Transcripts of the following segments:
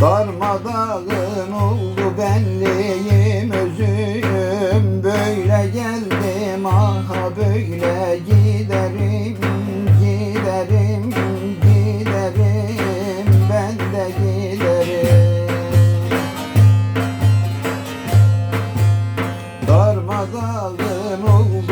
Darmadağın oldu benliğim özüm Böyle geldim aha böyle giderim Giderim giderim. Ben de giderim. Darmadağın oldu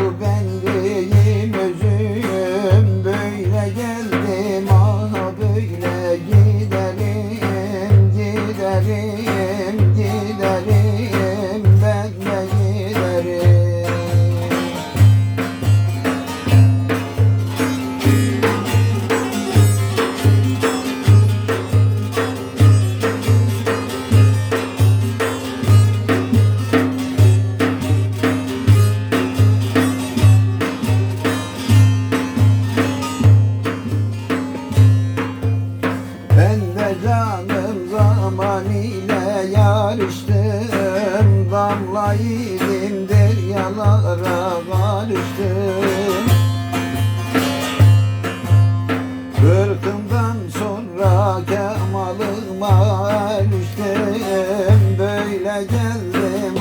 Yedim deryalara karıştım Kırkımdan sonra kemalıma eriştim Böyle geldim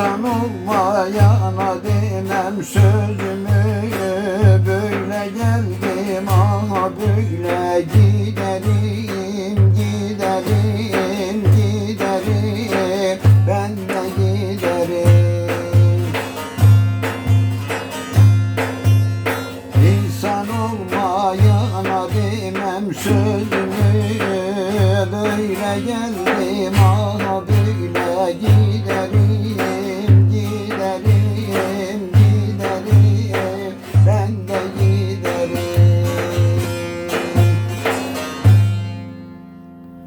İnsan olmayana demem sözümü Böyle geldim aha böyle giderim Giderim giderim ben de giderim. İnsan olmayana demem sözümü Böyle geldim